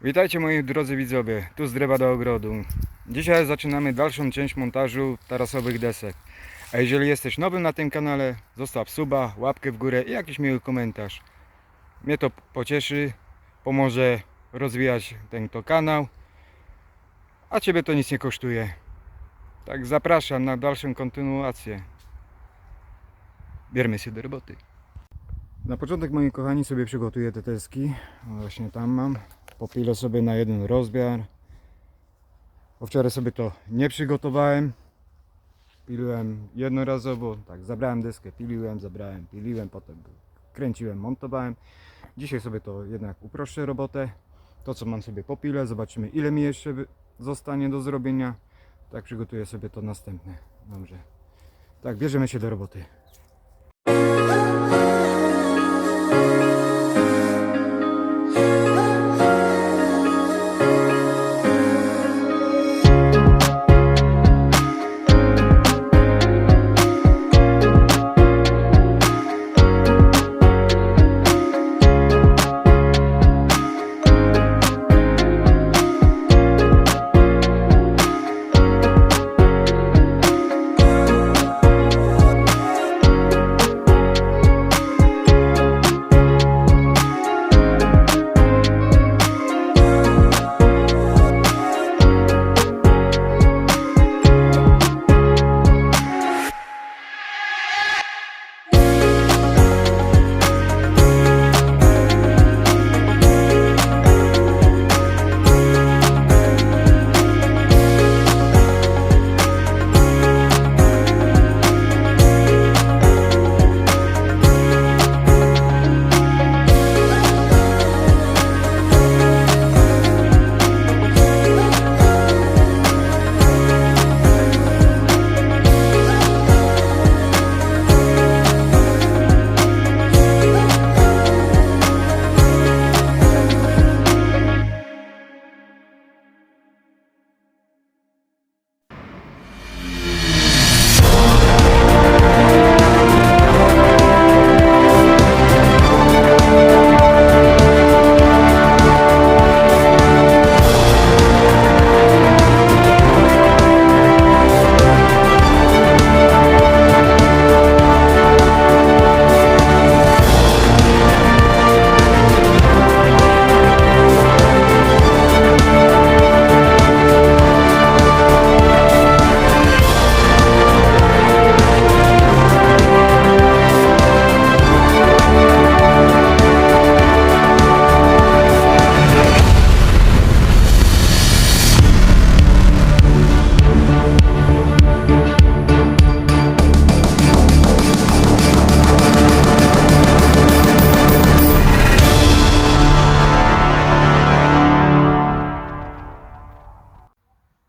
Witajcie moi drodzy widzowie, tu z drzewa do ogrodu. Dzisiaj zaczynamy dalszą część montażu tarasowych desek. A jeżeli jesteś nowym na tym kanale, zostaw suba, łapkę w górę i jakiś miły komentarz. Mnie to pocieszy, pomoże rozwijać ten to kanał, a Ciebie to nic nie kosztuje. Tak zapraszam na dalszą kontynuację. Bierzmy się do roboty. Na początek moi kochani sobie przygotuję te deski. O, Właśnie tam mam. Popilę sobie na jeden rozmiar. Bo wczoraj sobie to nie przygotowałem. Piliłem jednorazowo, tak, zabrałem deskę, piliłem, zabrałem, piliłem, potem kręciłem, montowałem. Dzisiaj sobie to jednak uproszczę robotę. To co mam sobie popilę, zobaczymy ile mi jeszcze zostanie do zrobienia. Tak przygotuję sobie to następne. Dobrze. Tak, bierzemy się do roboty.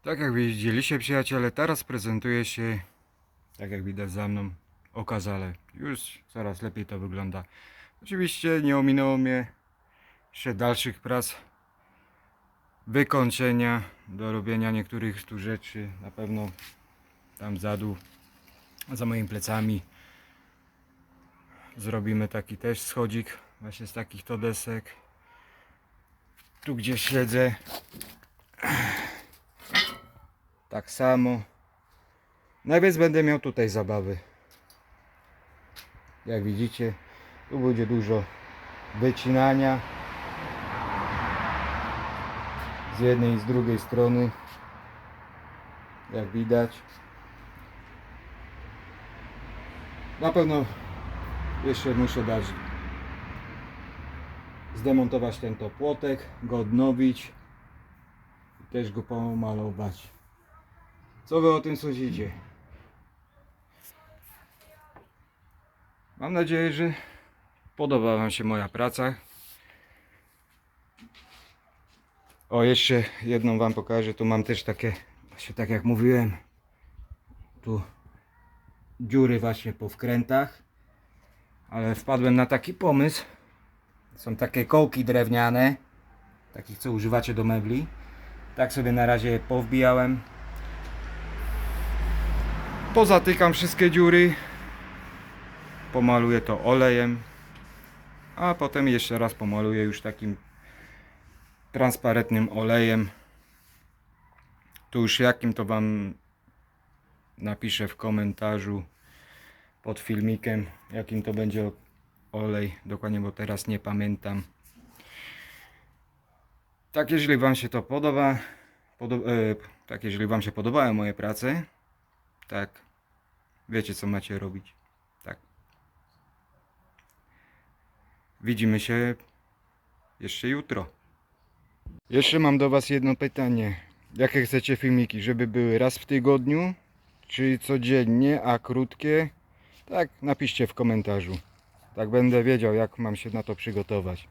Tak jak widzieliście przyjaciele, teraz prezentuje się, tak jak widać za mną, okazale. Już coraz lepiej to wygląda. Oczywiście nie ominęło mnie jeszcze dalszych prac wykończenia, do robienia niektórych tu rzeczy. Na pewno tam za dół, za moimi plecami zrobimy taki też schodzik właśnie z takich to desek. Tu gdzie siedzę tak samo. No więc będę miał tutaj zabawy. Jak widzicie, tu będzie dużo wycinania. Z jednej i z drugiej strony. Jak widać. Na pewno jeszcze muszę dać zdemontować ten to płotek, go odnowić i też go pomalować. Co wy o tym sądzicie? Mam nadzieję, że podoba wam się moja praca. O, jeszcze jedną wam pokażę. Tu mam też takie, właśnie tak jak mówiłem, tu dziury właśnie po wkrętach. Ale wpadłem na taki pomysł. Są takie kołki drewniane, takich co używacie do mebli. Tak sobie na razie powbijałem. Pozatykam wszystkie dziury. Pomaluję to olejem. A potem jeszcze raz pomaluję już takim transparentnym olejem. Tu już jakim to Wam napiszę w komentarzu pod filmikiem, jakim to będzie olej, dokładnie, bo teraz nie pamiętam. Tak, jeżeli Wam się to podoba, podo- e, tak, jeżeli Wam się podobały moje prace, tak, wiecie co macie robić. Tak. Widzimy się jeszcze jutro. Jeszcze mam do Was jedno pytanie. Jakie chcecie filmiki? Żeby były raz w tygodniu, czy codziennie, a krótkie? Tak, napiszcie w komentarzu. Tak będę wiedział, jak mam się na to przygotować.